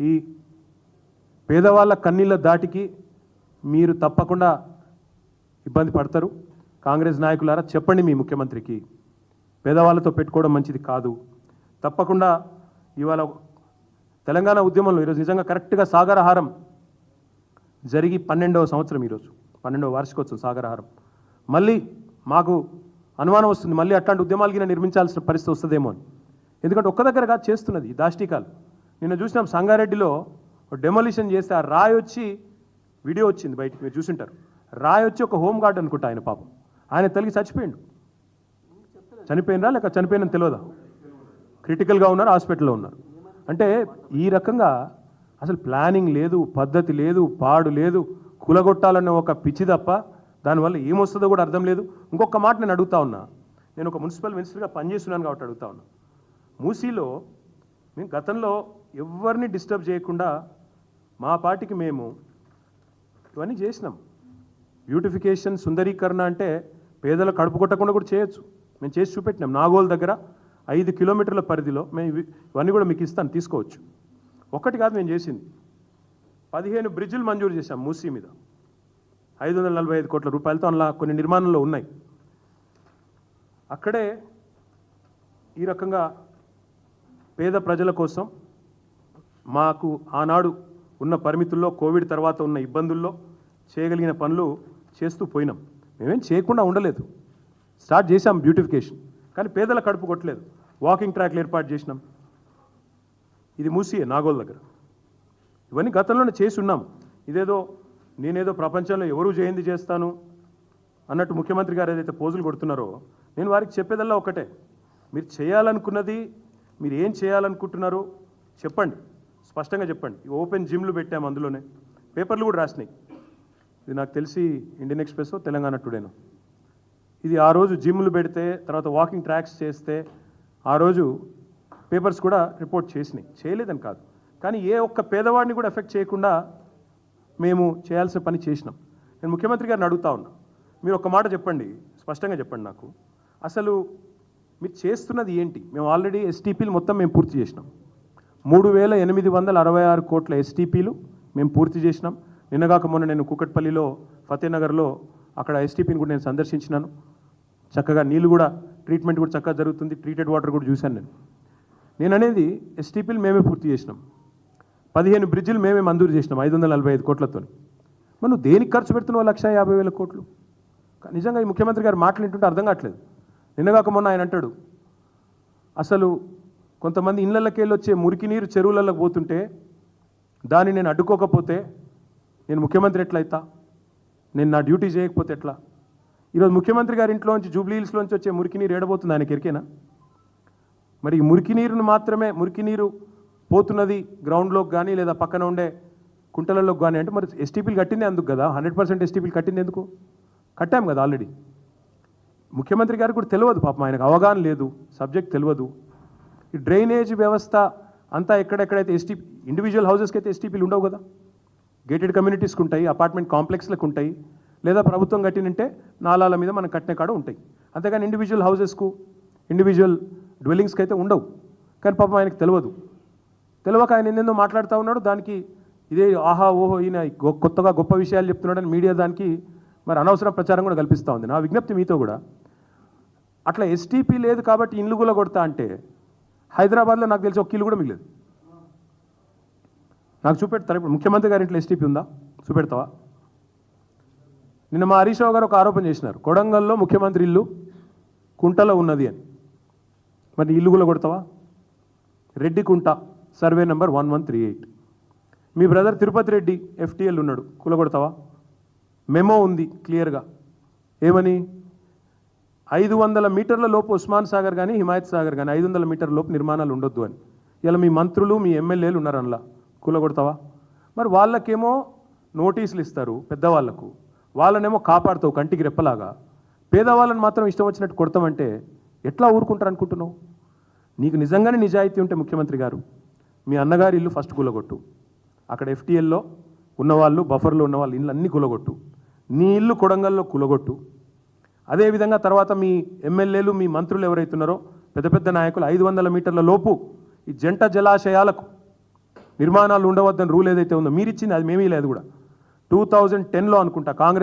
ఈ పేదవాళ్ళ కన్నీళ్ళ దాటికి మీరు తప్పకుండా ఇబ్బంది పడతారు. కాంగ్రెస్ నాయకులారా చెప్పండి మీ ముఖ్యమంత్రికి. పేదవాళ్ళతో పెట్టుకోవడం మంచిది కాదు. తప్పకుండా ఇవాళ తెలంగాణ ఉద్యమంలో ఈరోజు నిజంగా కరెక్ట్గా సాగరహారం జరిగి పన్నెండవ సంవత్సరం ఈరోజు. పన్నెండవ వార్షికోత్సవం సాగరహారం. మళ్ళీ మాకు అనుమానం వస్తుంది మళ్ళీ అట్లాంటి ఉద్యమాలకి నిర్మించాల్సిన పరిస్థితి వస్తుందేమో అని. ఎందుకంటే ఒక్క దగ్గరగా చేస్తున్నది దాష్టికాలు. నిన్న చూసినాం సంగారెడ్డిలో డెమోలిషన్ చేస్తే ఆ రాయి వచ్చి వీడియో వచ్చింది బయటికి మీరు చూసింటారు. రాయి వచ్చి ఒక హోమ్ గార్డ్ అనుకుంటా ఆయన పాపం. ఆయన తల్లి చచ్చిపోయిండు. చనిపోయినరా లేక చనిపోయిన తెలియదా? క్రిటికల్గా ఉన్నారు హాస్పిటల్లో ఉన్నారు. అంటే ఈ రకంగా అసలు ప్లానింగ్ లేదు పద్ధతి లేదు పాడు లేదు కులగొట్టాలనే ఒక పిచ్చి తప్ప దానివల్ల ఏమొస్తుందో కూడా అర్థం లేదు. ఇంకొక మాట నేను అడుగుతా ఉన్నా. నేను ఒక మున్సిపల్ మినిస్టర్గా పనిచేస్తున్నాను కాబట్టి అడుగుతా ఉన్నా. మూసీలో మేము గతంలో ఎవరిని డిస్టర్బ్ చేయకుండా మా పార్టీకి మేము ఇవన్నీ చేసినాం. బ్యూటిఫికేషన్ సుందరీకరణ అంటే పేదల కడుపు కొట్టకుండా కూడా చేయొచ్చు. మేము చేసి చూపెట్టినాం. నాగోల్ దగ్గర ఐదు కిలోమీటర్ల పరిధిలో మేము ఇవన్నీ కూడా మీకు ఇస్తాను తీసుకోవచ్చు. ఒక్కటి కాదు మేము చేసింది. పదిహేను బ్రిడ్జిలు మంజూరు చేశాం మూసీ మీద. ఐదు వందల నలభై ఐదు కోట్ల రూపాయలతో అలా కొన్ని నిర్మాణంలో ఉన్నాయి. అక్కడే ఈ రకంగా పేద ప్రజల కోసం మాకు ఆనాడు ఉన్న పరిమితుల్లో కోవిడ్ తర్వాత ఉన్న ఇబ్బందుల్లో చేయగలిగిన పనులు చేస్తూ పోయినాం. మేమేం చేయకుండా ఉండలేదు. స్టార్ట్ చేశాం బ్యూటిఫికేషన్. కానీ పేదల కడుపు కొట్టలేదు. వాకింగ్ ట్రాక్లు ఏర్పాటు చేసినాం. ఇది మూసియే నాగోల్ దగ్గర. ఇవన్నీ గతంలోనే చేసి ఉన్నాం ఇదేదో నేనేదో ప్రపంచంలో ఎవరు జయంతి చేస్తాను అన్నట్టు ముఖ్యమంత్రి గారు ఏదైతే పోజులు కొడుతున్నారో నేను వారికి చెప్పేదల్లా ఒకటే. మీరు చేయాలనుకున్నది మీరు ఏం చేయాలనుకుంటున్నారో చెప్పండి. స్పష్టంగా చెప్పండి. ఓపెన్ జిమ్లు పెట్టాము అందులోనే. పేపర్లు కూడా రాసినాయి. ఇది నాకు తెలిసి ఇండియన్ ఎక్స్ప్రెస్ తెలంగాణ టుడేను. ఇది ఆ రోజు జిమ్లు పెడితే తర్వాత వాకింగ్ ట్రాక్స్ చేస్తే ఆ రోజు పేపర్స్ కూడా రిపోర్ట్ చేసినాయి. చేయలేదని కాదు. కానీ ఏ ఒక్క పేదవాడిని కూడా ఎఫెక్ట్ చేయకుండా మేము చేయాల్సిన పని చేసినాం. నేను ముఖ్యమంత్రి గారిని అడుగుతా ఉన్నా. మీరు ఒక మాట చెప్పండి. స్పష్టంగా చెప్పండి నాకు. అసలు మీరు చేస్తున్నది ఏంటి? మేము ఆల్రెడీ ఎస్టీపీలు మొత్తం మేము పూర్తి చేసినాం. మూడు వేల ఎనిమిది వందల అరవై ఆరు కోట్ల ఎస్టీపీలు మేము పూర్తి చేసినాం. నిన్నగాక మొన్న నేను కూకట్పల్లిలో ఫతేనగర్లో అక్కడ ఎస్టీపీని కూడా నేను సందర్శించినాను. చక్కగా నీళ్ళు కూడా ట్రీట్మెంట్ కూడా చక్కగా జరుగుతుంది. ట్రీటెడ్ వాటర్ కూడా చూశాను నేను. నేను అనేది ఎస్టీపీలు మేమే పూర్తి చేసినాం. పదిహేను బ్రిడ్జిలు మేమే మంజూరు చేసినాం ఐదు వందల నలభై ఐదు కోట్లతో మనం దేనికి ఖర్చు పెడుతున్నావు లక్ష యాభై వేల కోట్లు? నిజంగా ఈ ముఖ్యమంత్రి గారు మాటలు అర్థం కావట్లేదు. నిన్నగాక మొన్న ఆయన అంటాడు అసలు కొంతమంది ఇళ్ళకి వెళ్ళి వచ్చే మురికి నీరు చెరువులలోకి పోతుంటే దాన్ని నేను అడ్డుకోకపోతే నేను ముఖ్యమంత్రి ఎట్లయితా? నేను నా డ్యూటీ చేయకపోతే ఎట్లా? ఈరోజు ముఖ్యమంత్రి గారి ఇంట్లోంచి జూబ్లీ హిల్స్లోంచి వచ్చే మురికి నీరు ఏడబోతుంది ఆయనకి ఎరికేనా? మరి ఈ మురికి నీరును మాత్రమే మురికి నీరు పోతున్నది గ్రౌండ్లోకి కానీ లేదా పక్కన ఉండే కుంటలలోకి కానీ అంటే మరి ఎస్టీపీలు కట్టింది అందుకు కదా? హండ్రెడ్ పర్సెంట్ ఎస్టీపీలు కట్టింది ఎందుకు? కట్టాం కదా ఆల్రెడీ. ముఖ్యమంత్రి గారికి కూడా తెలియదు పాపం. ఆయనకు అవగాహన లేదు. సబ్జెక్ట్ తెలియదు. ఈ డ్రైనేజ్ వ్యవస్థ అంతా ఎక్కడెక్కడైతే ఎస్టీ ఇండివిజువల్ హౌసెస్కి అయితే ఎస్టీపీలు ఉండవు కదా? గేటెడ్ కమ్యూనిటీస్కి ఉంటాయి అపార్ట్మెంట్ కాంప్లెక్స్లకు ఉంటాయి లేదా ప్రభుత్వం కట్టినంటే నాలాల మీద మనం కట్టిన కాడ ఉంటాయి. అంతేగాని ఇండివిజువల్ హౌసెస్కు ఇండివిజువల్ డ్వెల్లింగ్స్కి అయితే ఉండవు. కానీ పాపం ఆయనకు తెలియదు. తెలియక ఆయన ఎన్నెందో మాట్లాడుతూ ఉన్నాడు. దానికి ఇదే ఆహా ఓహో ఈయన గొ- కొత్తగా గొప్ప విషయాలు చెప్తున్నాడని మీడియా దానికి మరి అనవసర ప్రచారం కూడా కల్పిస్తూ ఉంది. నా విజ్ఞప్తి మీతో కూడా. అట్లా ఎస్టీపీ లేదు కాబట్టి ఇల్లు కూడా కొడతా అంటే హైదరాబాద్లో నాకు తెలిసి ఒక ఇల్లు కూడా మిగిలేదు. నాకు చూపెడతారు? ఇప్పుడు ముఖ్యమంత్రి గారి ఇంట్లో ఎస్టీపీ ఉందా? చూపెడతావా? నిన్న మా హరీష్ రావు గారు ఒక ఆరోపణ చేసినారు. కొడంగల్లో ముఖ్యమంత్రి ఇల్లు కుంటలో ఉన్నది అని. మరి ఇల్లు కూడా కొడతావా? Reddy Kunta survey number one one three eight. మీ బ్రదర్ తిరుపతి రెడ్డి ఎఫ్టీఎల్ ఉన్నాడు. కూలగొడతావా? మెమో ఉంది క్లియర్గా. ఏమని? ఐదు వందల మీటర్ల లోపు ఉస్మాన్ సాగర్ కానీ హిమాయత్ సాగర్ కానీ ఐదు వందల మీటర్ల లోపు నిర్మాణాలు ఉండొద్దు అని. ఇలా మీ మంత్రులు మీ ఎమ్మెల్యేలు ఉన్నారు అందులో కూలగొడతావా? మరి వాళ్ళకేమో నోటీసులు ఇస్తారు పెద్దవాళ్ళకు వాళ్ళనేమో కాపాడుతావు కంటికి రెప్పలాగా. పేదవాళ్ళని మాత్రం ఇష్టం వచ్చినట్టు కొడతామంటే ఎట్లా ఊరుకుంటారు అనుకుంటున్నావు నీకు నిజంగానే నిజాయితీ ఉంటే ముఖ్యమంత్రి గారు. మీ అన్నగారి ఇల్లు ఫస్ట్ కూలగొట్టు. అక్కడ ఎఫ్టీఎల్లో ఉన్నవాళ్ళు బఫర్లో ఉన్న వాళ్ళ ఇల్లు అన్నీ కూలగొట్టు. నీ ఇల్లు కొడంగల్లో కులగొట్టు. అదేవిధంగా తర్వాత మీ ఎమ్మెల్యేలు మీ మంత్రులు ఎవరైతున్నారో పెద్ద పెద్ద నాయకులు ఐదు వందల మీటర్ల లోపు ఈ జంట జలాశయాలకు నిర్మాణాలు ఉండవద్దని రూల్ ఏదైతే ఉందో మీరు ఇచ్చింది అది మేమీ లేదు కూడా. టూ థౌజండ్ టెన్లో అనుకుంటా కాంగ్రెస్